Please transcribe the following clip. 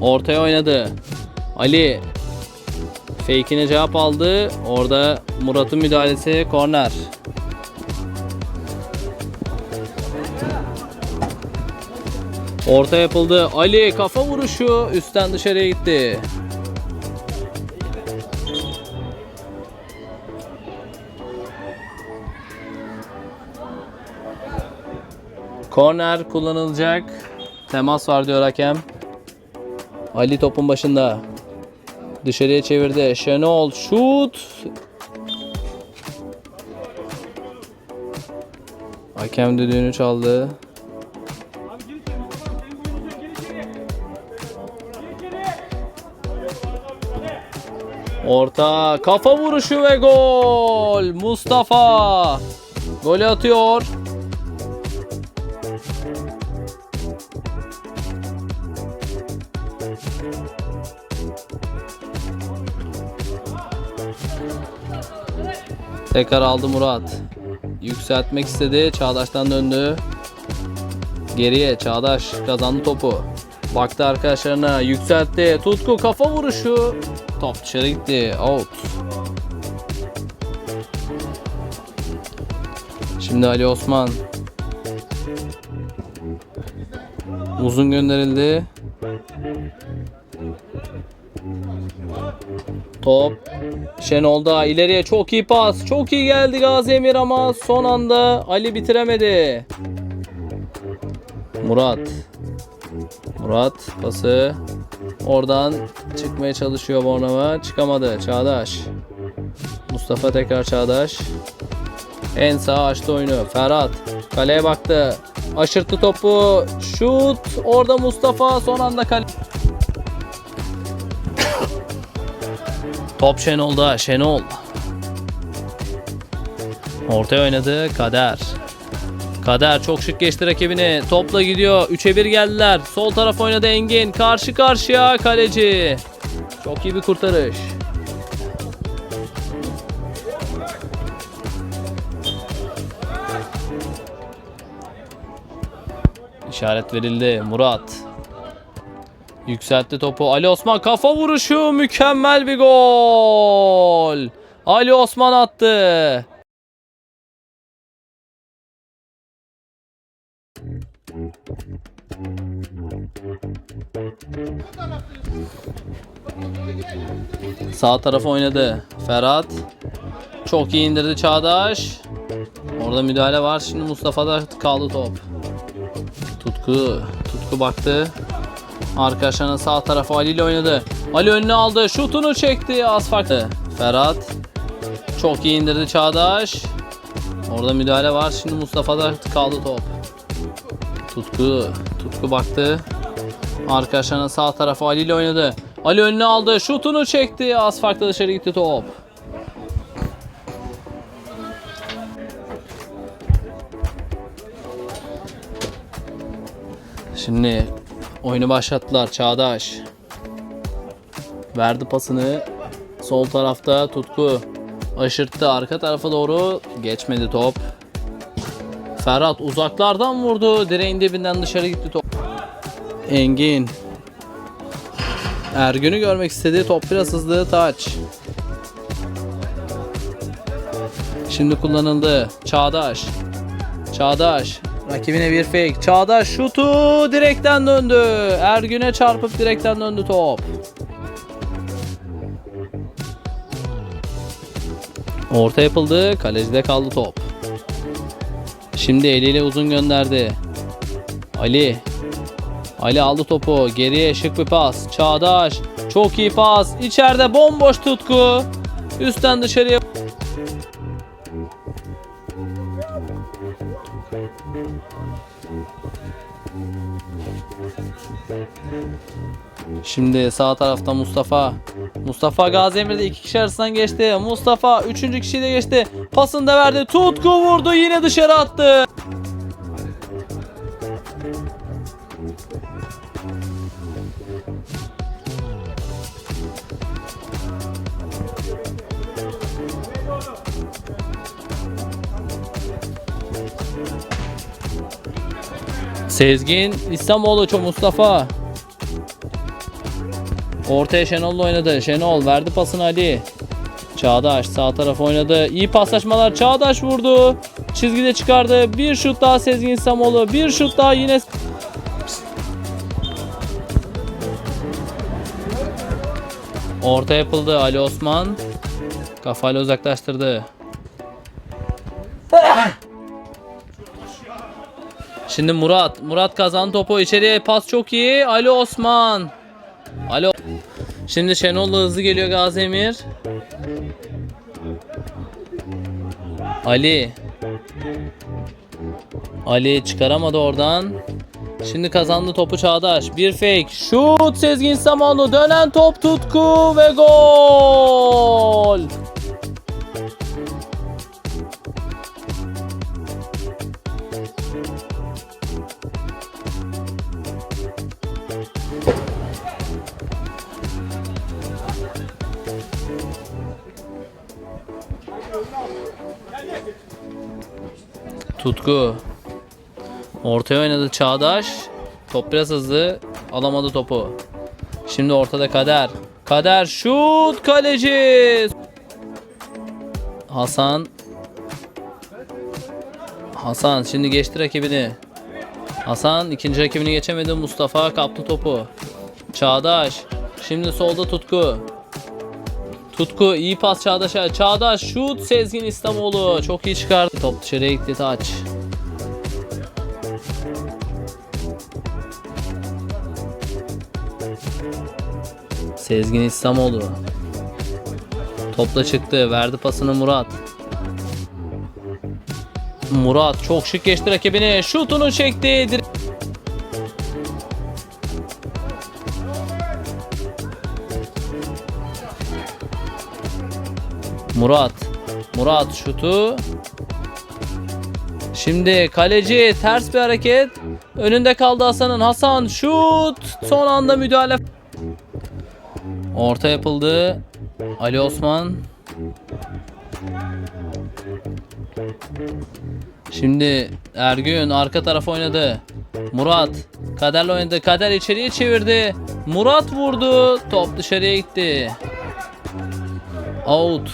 Ortaya oynadı. Ali fake'ine cevap aldı. Orada Murat'ın müdahalesi korner. Orta yapıldı. Ali kafa vuruşu üstten dışarıya gitti. Korner kullanılacak. Temas var diyor hakem. Ali topun başında. Dışarıya çevirdi. Şenol şut. Hakem düdüğünü çaldı. Orta kafa vuruşu ve gol. Mustafa golü atıyor. Tekrar aldı Murat. Yükseltmek istedi. Çağdaş'tan döndü. Geriye Çağdaş kazandı topu. Baktı arkadaşlarına yükseltti. Tutku kafa vuruşu. Top dışarı gitti. Out. Şimdi Ali Osman. Uzun gönderildi. Top Şenol'da ileriye çok iyi pas. Çok iyi geldi Gazi Emir ama son anda Ali bitiremedi. Murat. Murat pası. Oradan çıkmaya çalışıyor Bornova. Çıkamadı. Çağdaş. Mustafa tekrar Çağdaş. En sağ açtı oyunu. Ferhat. Kaleye baktı. Aşırttı topu. Şut. Orada Mustafa son anda kale. Top Şenol'da. Şenol. Ortaya oynadı. Kader. Kader çok şık geçti rakibini. Topla gidiyor. 3'e 1 geldiler. Sol taraf oynadı Engin. Karşı karşıya kaleci. Çok iyi bir kurtarış. İşaret verildi. Murat. Yükseltti topu. Ali Osman kafa vuruşu. Mükemmel bir gol. Ali Osman attı. Sağ tarafa oynadı. Ferhat. Çok iyi indirdi Çağdaş. Orada müdahale var. Şimdi Mustafa'da kaldı top. Tutku. Tutku baktı. Arkadaşlarının sağ tarafı Ali ile oynadı. Ali önüne aldı. Şutunu çekti. Az farklı. Ferhat. Çok iyi indirdi Çağdaş. Orada müdahale var. Şimdi Mustafa'da kaldı top. Tutku. Tutku baktı. Arkadaşlarının sağ tarafı Ali ile oynadı. Ali önüne aldı. Şutunu çekti. Az farklı dışarı gitti top. Şimdi oyunu başlattılar Çağdaş. Verdi pasını. Sol tarafta Tutku aşırttı arka tarafa doğru. Geçmedi top. Ferhat uzaklardan vurdu. Direğin dibinden dışarı gitti top. Engin. Ergün'ü görmek istedi. Top biraz hızlı. Taç. Şimdi kullanıldı. Çağdaş. Çağdaş. Rakibine bir fake. Çağdaş şutu direkten döndü. Ergün'e çarpıp direkten döndü top. Orta yapıldı. Kalecide kaldı top. Şimdi eliyle uzun gönderdi. Ali. Ali aldı topu. Geriye şık bir pas. Çağdaş. Çok iyi pas. İçeride bomboş tutku. Üstten dışarıya. Şimdi sağ tarafta Mustafa. Mustafa Gazi Emir de iki kişi arasından geçti. Mustafa üçüncü kişiyi de geçti. Pasını da verdi. Tutku vurdu. Yine dışarı attı. Sezgin İslamoğlu çok Mustafa. Ortaya Şenol'la oynadı. Şenol verdi pasını Ali. Çağdaş sağ taraf oynadı. İyi paslaşmalar. Çağdaş vurdu. Çizgide çıkardı. Bir şut daha Sezgin İslamoğlu. Bir şut daha yine Orta yapıldı Ali Osman. Kafayla uzaklaştırdı. Şimdi Murat. Murat kazandı topu içeriye. Pas çok iyi. Ali Osman. Ali Şimdi Şenol'la hızlı geliyor Gazi Emir. Ali. Ali çıkaramadı oradan. Şimdi kazandı topu Çağdaş. Bir fake. Şut Sezgin Samanlı. Dönen top tutku ve gol. Tutku. Ortaya oynadı Çağdaş. Top biraz hızlı. Alamadı topu. Şimdi ortada Kader. Kader şut kaleci. Hasan. Hasan şimdi geçti rakibini. Hasan ikinci rakibini geçemedi. Mustafa kaptı topu. Çağdaş. Şimdi solda Tutku. Tutku iyi pas Çağdaş'a. Çağdaş şut Sezgin İslamoğlu. Çok iyi çıkardı. Top dışarıya gitti taç. Sezgin İslamoğlu. Topla çıktı. Verdi pasını Murat. Murat çok şık geçti rakibini. Şutunu çekti. Murat. Murat şutu. Şimdi kaleci ters bir hareket. Önünde kaldı Hasan'ın. Hasan şut. Son anda müdahale. Orta yapıldı. Ali Osman. Şimdi Ergün arka taraf oynadı. Murat Kader'le oynadı. Kader içeriye çevirdi. Murat vurdu. Top dışarıya gitti. Out.